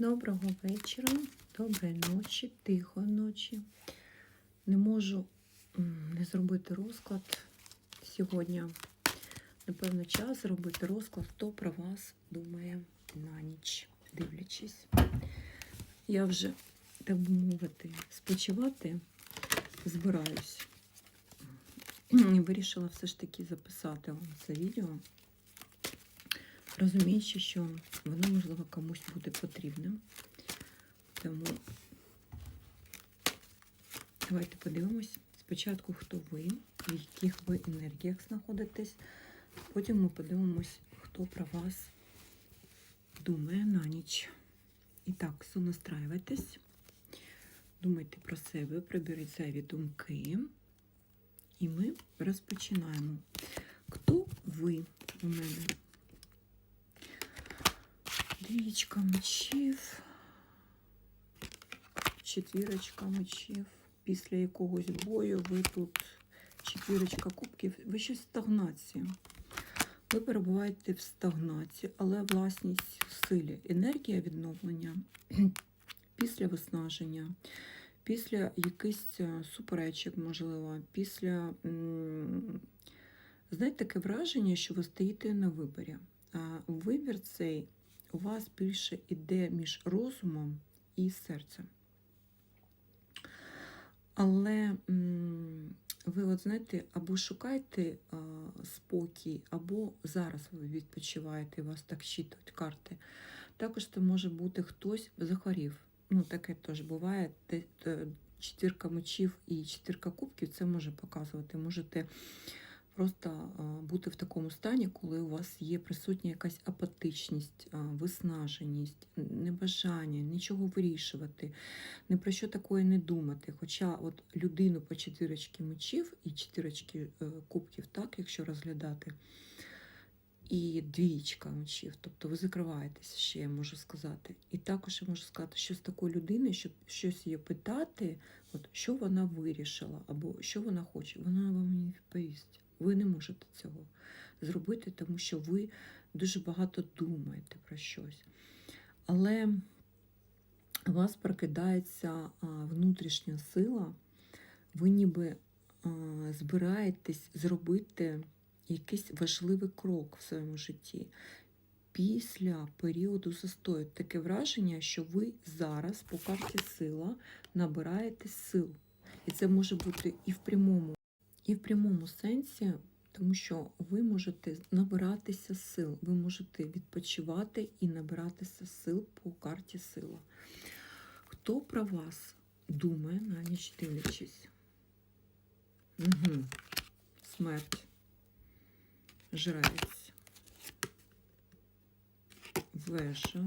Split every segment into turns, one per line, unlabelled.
Доброго вечора, доброї ночі, тихої ночі. Не можу не зробити розклад сьогодні. Напевно, час зробити розклад, хто про вас думає на ніч, дивлячись. Я вже, так би мовити, спочивати збираюсь. Вирішила все ж таки записати вам це відео розуміючи, що воно, можливо, комусь буде потрібним. Тому давайте подивимось спочатку, хто ви, в яких ви енергіях знаходитесь. Потім ми подивимось, хто про вас думає на ніч. І так, сонастраюйтесь, думайте про себе, приберіть зайві думки. І ми розпочинаємо. Хто ви у мене? Двічка мечів, четвірочка мечів. Після якогось бою ви тут четвірочка кубків, ви щось в стагнації. Ви перебуваєте в стагнації, але власність в силі. Енергія відновлення після виснаження, після якихось суперечок, можливо, після, знаєте, таке враження, що ви стоїте на виборі. Вибір цей у вас більше іде між розумом і серцем. Але ви, от знаєте, або шукаєте а, спокій, або зараз ви відпочиваєте, вас так щитують карти. Також це може бути хтось захворів. Ну, таке теж буває. Те- Четвірка мечів і четвірка кубків це може показувати. Можете просто бути в такому стані, коли у вас є присутня якась апатичність, виснаженість, небажання, нічого вирішувати, ні про що такое не думати. Хоча от людину по чотирочки мечів і чотирочки е, кубків, так, якщо розглядати, і двічка мечів, тобто ви закриваєтесь, ще я можу сказати. І також я можу сказати, що з такої людини, щоб щось її питати, от що вона вирішила, або що вона хоче, вона вам не відповість. Ви не можете цього зробити, тому що ви дуже багато думаєте про щось. Але у вас прокидається внутрішня сила, ви ніби збираєтесь зробити якийсь важливий крок в своєму житті. Після періоду застою таке враження, що ви зараз по карті сила набираєте сил. І це може бути і в прямому, і в прямому сенсі, тому що ви можете набиратися сил, ви можете відпочивати і набиратися сил по карті сила. Хто про вас думає на ніч дивлячись? Угу. Смерть. Жрець. Вежа.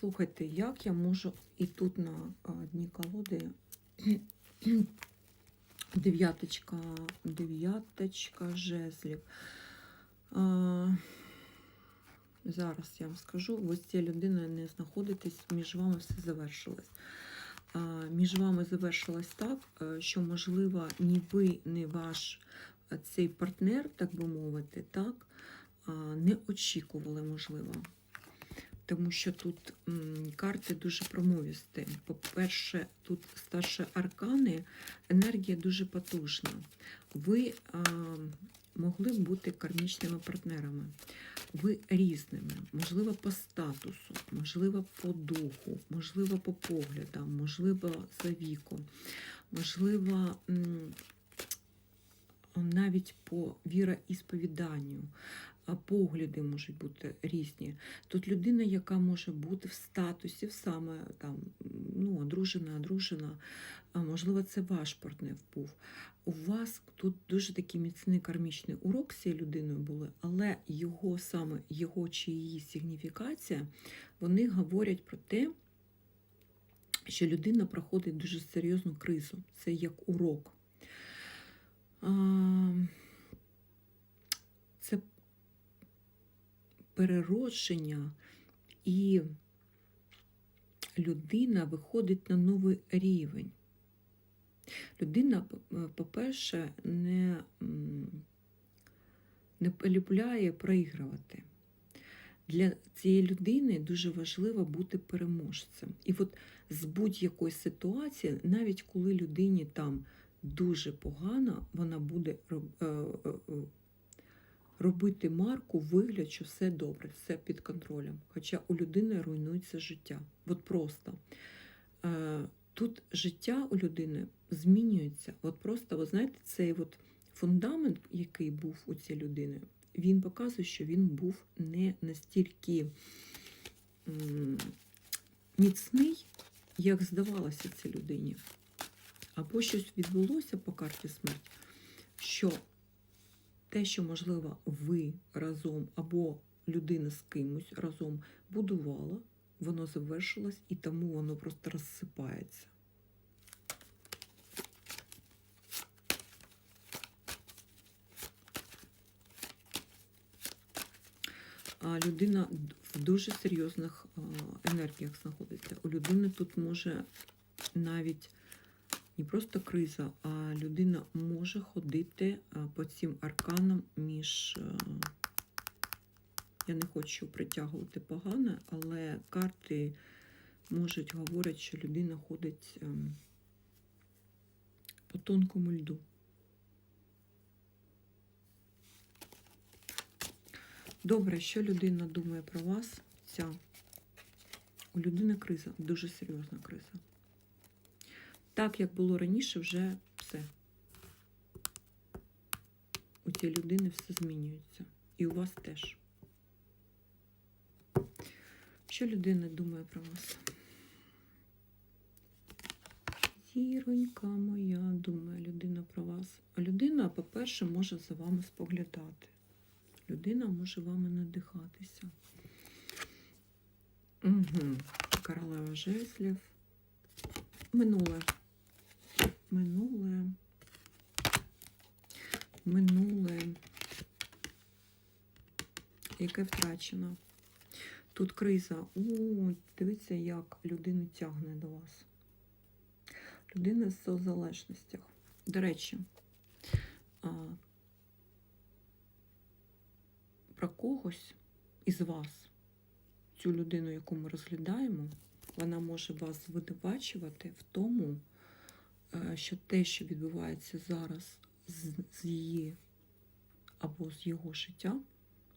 Слухайте, як я можу і тут на дні колоди дев'яточка, дев'яточка жезлів. А, зараз я вам скажу, з цією людиною не знаходитесь, між вами все завершилось. А, між вами завершилось так, е, що, можливо, ні ви, ні ваш цей партнер, так би мовити, так, а, не очікували, можливо. Тому що тут карти дуже промовісті. По-перше, тут старші аркани, енергія дуже потужна. Ви а, могли б бути кармічними партнерами. Ви різними, можливо, по статусу, можливо, по духу, можливо, по поглядам, можливо, за віком, можливо, навіть по віроісповіданню. Погляди можуть бути різні. Тут людина, яка може бути в статусі, саме там, ну, одружена, одружена, можливо, це ваш партнер був. У вас тут дуже такий міцний кармічний урок з цією людиною були, але його саме його чи її сигніфікація, вони говорять про те, що людина проходить дуже серйозну кризу. Це як урок. А, Це переродження, і людина виходить на новий рівень. Людина, по-перше, не, не полюбляє проігрувати. для цієї людини дуже важливо бути переможцем. І от з будь-якої ситуації, навіть коли людині там дуже погано, вона буде е, е, е, робити марку вигляд, що все добре, все під контролем. Хоча у людини руйнується життя. От просто. Е, Тут життя у людини змінюється. От просто, ви знаєте, цей от фундамент, який був у цієї людини, він показує, що він був не настільки міцний, як здавалося цій людині. Або щось відбулося по карті смерть, що те, що, можливо, ви разом або людина з кимось разом будувала, воно завершилось і тому воно просто розсипається. А людина в дуже серйозних енергіях знаходиться. У людини тут може навіть не просто криза, а людина може ходити по цим арканам між. Я не хочу притягувати погане, але карти можуть говорити, що людина ходить ем, по тонкому льду. Добре, що людина думає про вас? Ця. У людини криза, дуже серйозна криза. Так, як було раніше, вже все. У цієї людини все змінюється. І у вас теж. Що людина думає про вас? Зіронька моя, думає людина про вас. А людина, по-перше, може за вами споглядати. Людина може вами надихатися. Угу. Королева жезлів. Минуле. Минуле. Минуле. Яке втрачено. Тут криза. О, дивіться, як людина тягне до вас. Людина в созалежностях. До речі, про когось із вас, цю людину, яку ми розглядаємо, вона може вас звинувачувати в тому, що те, що відбувається зараз з, з її або з його життя,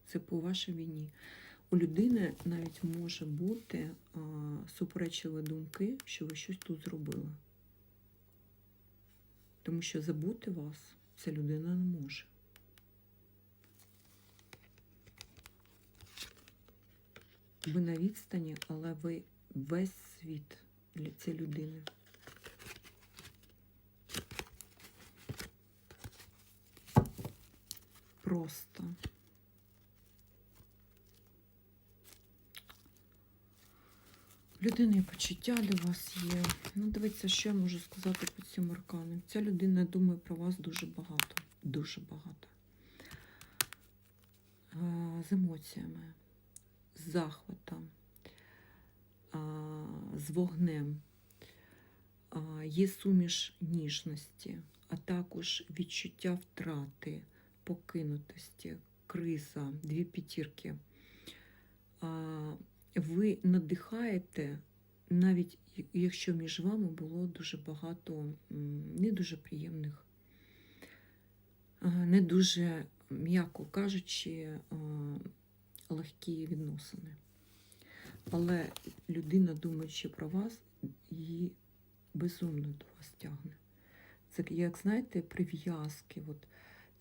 це по вашій війні. У людини навіть може бути а, суперечливі думки, що ви щось тут зробили. Тому що забути вас ця людина не може. Ви на відстані, але ви весь світ для цієї людини. Просто. Людини почуття до вас є. Ну, дивіться, що я можу сказати по цим арканам. Ця людина думає про вас дуже багато. Дуже багато. З емоціями, з захватом, з вогнем. Є суміш ніжності, а також відчуття втрати, покинутості, криза, дві п'ятірки. Ви надихаєте, навіть якщо між вами було дуже багато не дуже приємних, не дуже, м'яко кажучи, легкі відносини. Але людина, думаючи про вас, її безумно до вас тягне. Це як, знаєте, прив'язки. От,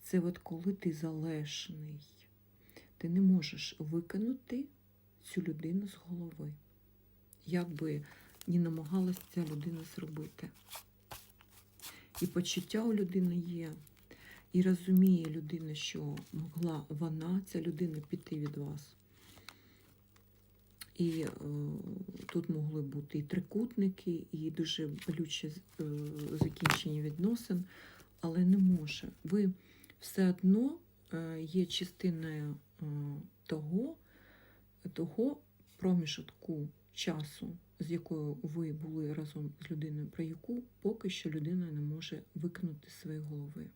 це от коли ти залежний, ти не можеш викинути цю людину з голови. Як би ні намагалась ця людина зробити. І почуття у людини є, і розуміє людина, що могла вона, ця людина, піти від вас. І е, тут могли бути і трикутники, і дуже болюче е, закінчення відносин, але не може. Ви все одно е, є частиною е, того, того проміжку часу, з якою ви були разом з людиною, про яку поки що людина не може викинути з своєї голови.